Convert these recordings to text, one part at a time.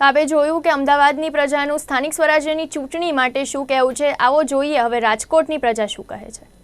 તો આપણે જોયું કે અમદાવાદની પ્રજાનું સ્થાનિક સ્વરાજ્યની ચૂંટણી માટે શું કહેવું છે? આવો જોઈએ, હવે રાજકોટની પ્રજા શું કહે છે?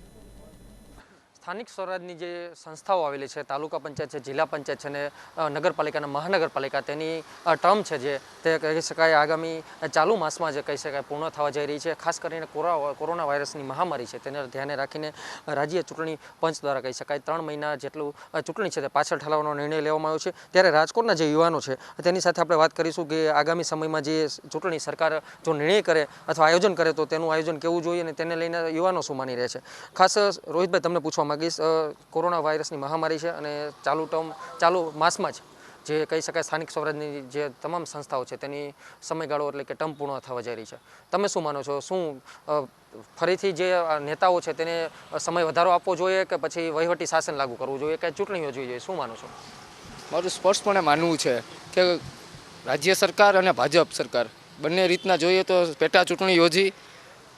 સ્થાનિક સ્વરાજની જે સંસ્થાઓ આવેલી છે, તાલુકા પંચાયત છે, જિલ્લા પંચાયત છે અને નગરપાલિકા અને મહાનગરપાલિકા, તેની ટર્મ છે જે, તે કહી શકાય આગામી ચાલુ માસમાં જે કહી શકાય પૂર્ણ થવા જઈ રહી છે. ખાસ કરીને કોરા, કોરોના વાયરસની મહામારી છે, તેને ધ્યાને રાખીને રાજ્ય ચૂંટણી પંચ દ્વારા કહી શકાય ત્રણ મહિના જેટલું ચૂંટણી છે તે પાછળ ઠલાવવાનો નિર્ણય લેવામાં આવ્યો છે. ત્યારે રાજકોટના જે યુવાનો છે, તેની સાથે આપણે વાત કરીશું કે આગામી સમયમાં જે ચૂંટણી સરકાર જો નિર્ણય કરે અથવા આયોજન કરે તો તેનું આયોજન કેવું જોઈએ અને તેને લઈને યુવાનો શું માની રહ્યા છે. ખાસ રોહિતભાઈ, તમને પૂછવા માંગીશ કોરોના વાયરસની મહામારી છે અને ચાલુ ટર્મ ચાલુ માસમાં જ જે કહી શકાય સ્થાનિક સ્વરાજની જે તમામ સંસ્થાઓ છે તેની સમયગાળો એટલે કે ટર્મ પૂર્ણ થવા જઈ રહી છે. તમે શું માનો છો? શું ફરીથી જે નેતાઓ છે તેને સમય વધારો આપવો જોઈએ કે પછી વહીવટી શાસન લાગુ કરવું જોઈએ કે ચૂંટણી યોજવી જોઈએ? શું માનો છો? મારું સ્પષ્ટપણે માનવું છે કે રાજ્ય સરકાર અને ભાજપ સરકાર બંને રીતના જોઈએ તો પેટા ચૂંટણી યોજી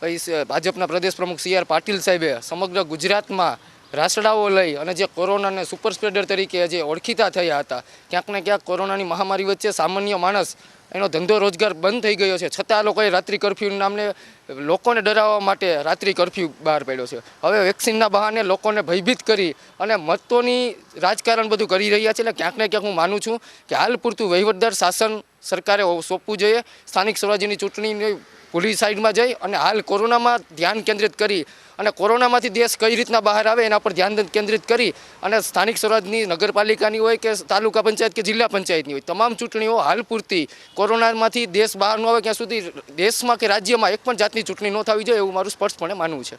પછી ભાજપના પ્રદેશ પ્રમુખ સી આર પાટીલ સાહેબે સમગ્ર ગુજરાતમાં રાસડાઓ લઈ અને જે કોરોનાને સુપર સ્પ્રેડર તરીકે જે ઓળખીતા થયા હતા, ક્યાંક ને ક્યાંક કોરોનાની મહામારી વચ્ચે સામાન્ય માણસ એનો ધંધો રોજગાર બંધ થઈ ગયો છે. છતાં લોકોએ રાત્રિ કરફ્યુ નામને લોકોને ડરાવવા માટે રાત્રિ કરફ્યુ બહાર પાડ્યો છે. હવે વેક્સિનના બહાને લોકોને ભયભીત કરી અને મતોની રાજકારણ બધું કરી રહ્યા છે એટલે ક્યાંક ને ક્યાંક હું માનું છું કે હાલ પૂરતું વહીવટદાર શાસન સરકારે સોંપવું જોઈએ, સ્થાનિક સ્વરાજ્યની ચૂંટણીની ભૂલી સાઈડમાં જઈ અને હાલ કોરોનામાં ધ્યાન કેન્દ્રિત કરી અને કોરોનામાંથી દેશ કઈ રીતના બહાર આવે એના પર ધ્યાન કેન્દ્રિત કરી અને સ્થાનિક સ્વરાજની નગરપાલિકાની હોય કે તાલુકા પંચાયત કે જિલ્લા પંચાયતની હોય, તમામ ચૂંટણીઓ હાલ પૂરતી કોરોનામાંથી દેશ બહાર ન આવે ત્યાં સુધી દેશમાં કે રાજ્યમાં એક પણ જાતની ચૂંટણી ન થવી જોઈએ એવું મારું સ્પષ્ટપણે માનવું છે.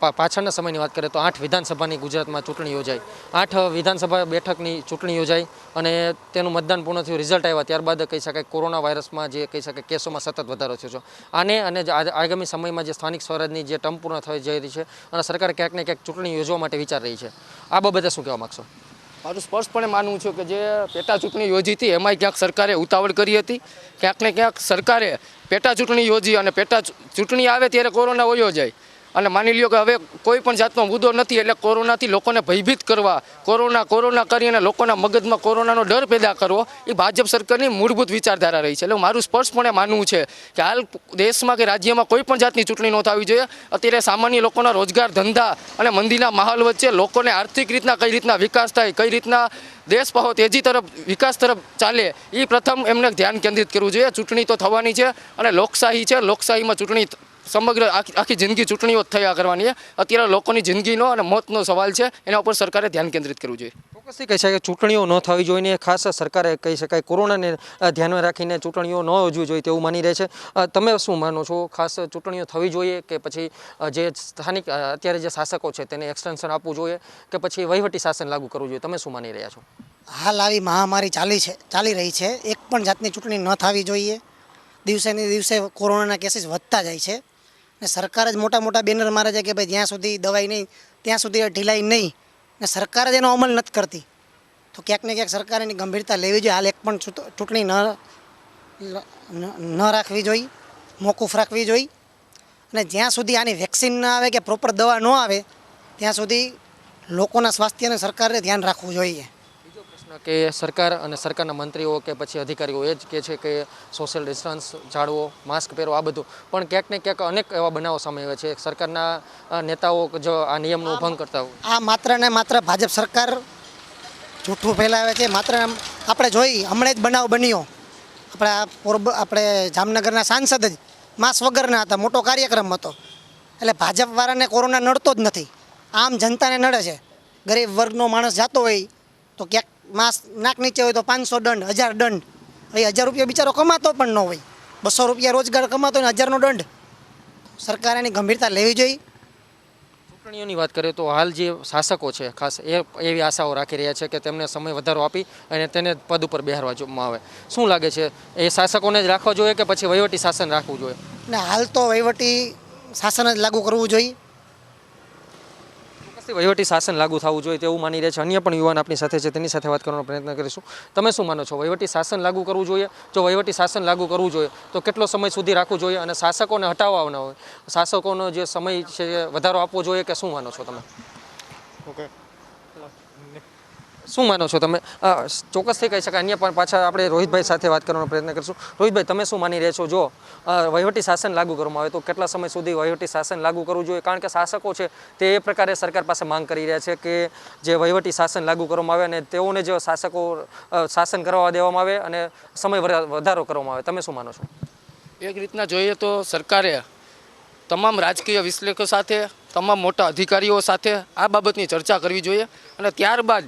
પાછળના સમયની વાત કરીએ તો આઠ વિધાનસભાની ગુજરાતમાં ચૂંટણી યોજાઈ. આઠ વિધાનસભા બેઠકની ચૂંટણી યોજાઈ અને તેનું મતદાન પૂર્ણ થયું, રિઝલ્ટ આવ્યા. ત્યારબાદ કહી શકાય કોરોના વાયરસમાં જે કહી શકાય કેસોમાં સતત વધારો થયો છે. આને અને આગામી સમયમાં જે સ્થાનિક સ્વરાજની જે ટર્મ પૂર્ણ થઈ જઈ રહી છે અને સરકાર ક્યાંક ને ક્યાંક ચૂંટણી યોજવા માટે વિચાર રહી છે. આ બાબતે શું કહેવા માગશો? મારું સ્પષ્ટપણે માનવું છે કે જે પેટા ચૂંટણી યોજી હતી, એમાંય ક્યાંક સરકારે ઉતાવળ કરી હતી. ક્યાંક ને ક્યાંક સરકારે પેટા ચૂંટણી યોજી અને પેટા ચૂંટણી આવે ત્યારે કોરોના ઓયો જાય. અને માની લ્યો કે હવે કોઈ પણ જાતનો મુદ્દો નથી એટલે કોરોનાથી લોકોને ભયભીત કરવા, કોરોના કોરોના કરી અને લોકોના મગજમાં કોરોનાનો ડર પેદા કરવો, એ ભાજપ સરકારની મૂળભૂત વિચારધારા રહી છે. એટલે મારું સ્પષ્ટપણે માનવું છે કે હાલ દેશમાં કે રાજ્યમાં કોઈ પણ જાતની ચૂંટણી ન થવી જોઈએ. અત્યારે સામાન્ય લોકોના રોજગાર ધંધા અને મંદીના માહોલ વચ્ચે લોકોને આર્થિક રીતના કઈ રીતના વિકાસ થાય, કઈ રીતના દેશ પાહો તેજી તરફ, વિકાસ તરફ ચાલે એ પ્રથમ એમને ધ્યાન કેન્દ્રિત કરવું જોઈએ. ચૂંટણી તો થવાની છે અને લોકશાહી છે. લોકશાહીમાં ચૂંટણી સમગ્ર આખી આખી જિંદગી ચૂંટણીઓ થયા કરવાની છે. અત્યારે લોકોની જિંદગીનો અને મોતનો સવાલ છે. એના ઉપર સરકારે ધ્યાન કેન્દ્રિત કરવું જોઈએ. ચોક્કસથી કહી શકાય ચૂંટણીઓ ન થવી જોઈએ ને ખાસ સરકારે કહી શકાય કોરોનાને ધ્યાનમાં રાખીને ચૂંટણીઓ ન યોજવી જોઈએ તેવું માની રહે છે. તમે શું માનો છો? ખાસ ચૂંટણીઓ થવી જોઈએ કે પછી જે સ્થાનિક અત્યારે જે શાસકો છે તેને એક્સટેન્શન આપવું જોઈએ કે પછી વહીવટી શાસન લાગુ કરવું જોઈએ? તમે શું માની રહ્યા છો? હાલ આવી મહામારી ચાલી છે ચાલી રહી છે. એક પણ જાતની ચૂંટણી ન થવી જોઈએ. દિવસે ને દિવસે કોરોનાના કેસીસ વધતા જાય છે. ને સરકાર જ મોટા મોટા બેનર મારે છે કે ભાઈ જ્યાં સુધી દવાઈ નહીં, ત્યાં સુધી ઢીલાઈ નહીં. ને સરકાર જ એનો અમલ નથી કરતી. તો ક્યાંક ને ક્યાંક સરકારે એની ગંભીરતા લેવી જોઈએ. હાલ એક પણ ચૂંટ- ચૂંટણી ન, ન- રાખવી જોઈએ, મોકૂફ રાખવી જોઈએ. અને જ્યાં સુધી આની વેક્સિન ન આવે કે પ્રોપર દવા ન આવે, ત્યાં સુધી લોકોના સ્વાસ્થ્યને સરકારે ધ્યાન રાખવું જોઈએ. પ્રશ્ન કે સરકાર અને સરકારના મંત્રીઓ કે પછી અધિકારીઓ એ જ કહે છે કે સોશિયલ ડિસ્ટન્સ જાળવો માસ્ક પહેરો આ બધું. પણ ક્યાંક ને ક્યાંક અનેક એવા બનાવો સામે આવે છે. સરકારના નેતાઓ જો આ નિયમનો ભંગ કરતા હોય. આ માત્ર ને માત્ર ભાજપ સરકાર જૂઠું ફેલાવે છે. માત્ર આપણે જોઈ હમણાં જ બનાવ બન્યો. આપણે આ પોરબ આપણે જામનગરના સાંસદ જ માસ વગરના હતા મોટો કાર્યક્રમ હતો. એટલે ભાજપવાળાને કોરોના નડતો જ નથી. આમ જનતાને નડે છે. ગરીબ વર્ગનો માણસ જતો હોય તો ક્યાંક માસ નાક નીચે હોય તો પાંચસો દંડ હજાર દંડ. એ હજાર રૂપિયા બિચારો કમાતો પણ ન હોય. બસો રૂપિયા રોજગાર કમાતો હોય ને હજારનો દંડ. સરકારે એની ગંભીરતા લેવી જોઈએ. ચૂંટણીઓની વાત કરીએ તો હાલ જે શાસકો છે ખાસ એ એવી આશાઓ રાખી રહ્યા છે કે તેમને સમય વધારો આપી અને તેને પદ ઉપર બેહારવા જોવામાં આવે. શું લાગે છે? એ શાસકોને જ રાખવા જોઈએ કે પછી વહીવટી શાસન રાખવું જોઈએ? ને હાલ તો વહીવટી શાસન જ લાગુ કરવું જોઈએ. ચોક્કસથી વહીવટી શાસન લાગુ થવું જોઈએ તેવું માની રહ્યા છે. અન્ય પણ યુવાન આપણી સાથે છે, તેની સાથે વાત કરવાનો પ્રયત્ન કરીશું. તમે શું માનો છો? વહીવટી શાસન લાગુ કરવું જોઈએ? જો વહીવટી શાસન લાગુ કરવું જોઈએ, તો કેટલો સમય સુધી રાખવું જોઈએ અને શાસકોને હટાવવાના હોય? શાસકોનો જે સમય છે, વધારો આપવો જોઈએ કે શું માનો છો તમે? ઓકે શું માનો છો તમે? ચોક્કસ ચોક્કસથી કહી શકાય. અન્ય પણ પાછા આપણે રોહિતભાઈ સાથે વાત કરવાનો પ્રયત્ન કરીશું. રોહિતભાઈ, તમે શું માની રહ્યા છો? જો વહીવટી શાસન લાગુ કરવામાં આવે તો કેટલા સમય સુધી વહીવટી શાસન લાગુ કરવું જોઈએ? કારણ કે શાસકો છે તે એ પ્રકારે સરકાર પાસે માંગ કરી રહ્યા છે કે જે વહીવટી શાસન લાગુ કરવામાં આવે અને તેઓને જે શાસકો શાસન કરવા દેવામાં આવે અને સમય વધારો કરવામાં આવે. તમે શું માનો છો? એક રીતના જોઈએ તો સરકારે તમામ રાજકીય વિશ્લેષકો સાથે તમામ મોટા અધિકારીઓ સાથે આ બાબતની ચર્ચા કરવી જોઈએ અને ત્યારબાદ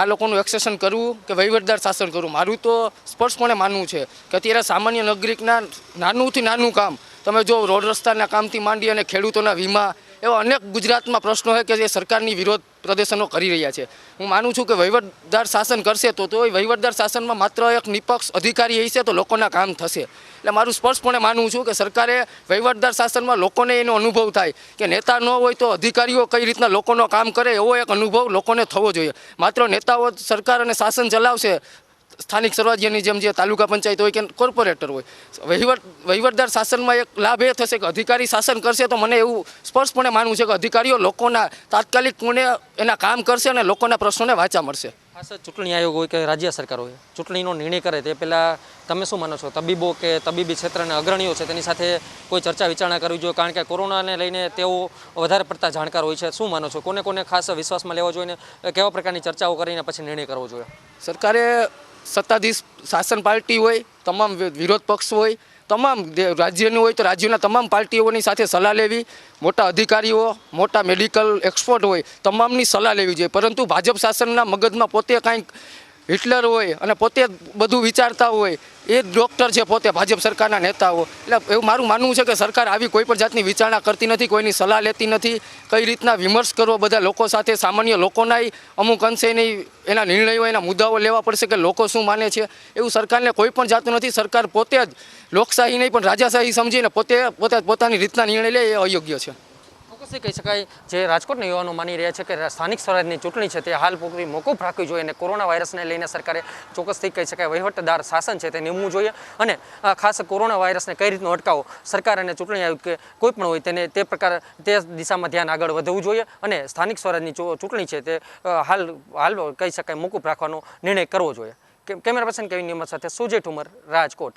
આ લોકોનું એક્સેશન કરવું કે વહીવટદાર શાસન કરવું. મારું તો સ્પષ્ટપણે માનવું છે કે અત્યારે સામાન્ય નાગરિકના નાનુંથી નાનું કામ. તમે જો રોડ રસ્તાના કામથી માંડી અને ખેડૂતોના વીમા એવા અનેક ગુજરાતમાં પ્રશ્નો છે કે જે સરકારની વિરોધ પ્રદર્શનો કરી રહ્યા છે. હું માનું છું કે વહીવટદાર શાસન કરશે તો તો એ વહીવટદાર શાસનમાં માત્ર એક નિપક્ષ અધિકારી હશે તો લોકોના કામ થશે. એટલે મારું સ્પષ્ટપણે માનવું છું કે સરકારે વહીવટદાર શાસનમાં લોકોને એનો અનુભવ થાય કે નેતા ન હોય તો અધિકારીઓ કઈ રીતના લોકોનો કામ કરે એવો એક અનુભવ લોકોને થવો જોઈએ. માત્ર નેતાઓ સરકાર અને શાસન ચલાવશે સ્થાનિક સ્વરાજ્યની જેમ જે તાલુકા પંચાયત હોય કે કોર્પોરેટર હોય. વહીવટ વહીવટદાર શાસનમાં એક લાભ એ થશે કે અધિકારી શાસન કરશે તો મને એવું સ્પષ્ટપણે માનવું છે કે અધિકારીઓ લોકોના તાત્કાલિક કોને એના કામ કરશે અને લોકોના પ્રશ્નોને વાંચા મળશે. ખાસ ચૂંટણી આયોગ હોય કે રાજ્ય સરકાર હોય ચૂંટણીનો નિર્ણય કરે તે પહેલાં તમે શું માનો છો? તબીબો કે તબીબી ક્ષેત્રના અગ્રણીઓ છે તેની સાથે કોઈ ચર્ચા વિચારણા કરવી જોઈએ? કારણ કે કોરોનાને લઈને તેઓ વધારે પડતા જાણકાર હોય છે. શું માનો છો? કોને કોને ખાસ વિશ્વાસમાં લેવા જોઈએ ને? કેવા પ્રકારની ચર્ચાઓ કરીને પછી નિર્ણય કરવો જોઈએ? સરકારે સત્તાધીશ શાસન પાર્ટી હોય, તમામ વિરોધ પક્ષ હોય, તમામ રાજ્યની હોય તો રાજ્યના તમામ પાર્ટીઓની સાથે સલાહ લેવી, મોટા અધિકારીઓ, મોટા મેડિકલ એક્સપર્ટ હોય, તમામની સલાહ લેવી જોઈએ. પરંતુ ભાજપ શાસનના મગજમાં પોતે કાંઈક હિટલર હોય અને પોતે બધું વિચારતા હોય, એ જ ડૉક્ટર છે પોતે, ભાજપ સરકારના નેતાઓ એટલે એવું મારું માનવું છે કે સરકાર આવી કોઈ પણ જાતની વિચારણા કરતી નથી, કોઈની સલાહ લેતી નથી, કઈ રીતના વિમર્શ કરવો, બધા લોકો સાથે સામાન્ય લોકોનાય અમુક અંશે નહીં એના નિર્ણયો, એના મુદ્દાઓ લેવા પડશે કે લોકો શું માને છે. એવું સરકારને કોઈ પણ જાતનું નથી, સરકાર પોતે જ લોકશાહી નહીં, પણ રાજાશાહી સમજીને પોતે પોતે પોતાની રીતના નિર્ણય લે, એ અયોગ્ય છે. ચોક્કસથી કહી શકાય, જે રાજકોટના યુવાનો માની રહ્યા છે કે સ્થાનિક સ્વરાજની ચૂંટણી છે તે હાલ પૂરતી મોકૂફ રાખવી જોઈએ અને કોરોના વાયરસને લઈને સરકારે ચોક્કસથી કહી શકાય વહીવટદાર શાસન છે તે નિમવું જોઈએ અને ખાસ કોરોના વાયરસને કઈ રીતનો અટકાવો, સરકાર અને ચૂંટણી આયોગ કે કોઈ પણ હોય તેને તે પ્રકાર, તે દિશામાં ધ્યાન આગળ વધવું જોઈએ અને સ્થાનિક સ્વરાજની ચૂંટણી છે તે હાલ હાલ કહી શકાય મોકૂફ રાખવાનો નિર્ણય કરવો જોઈએ. કેમેરા પર્સન કેવી નિયમત સાથે સુજય ઠુમર રાજકોટ.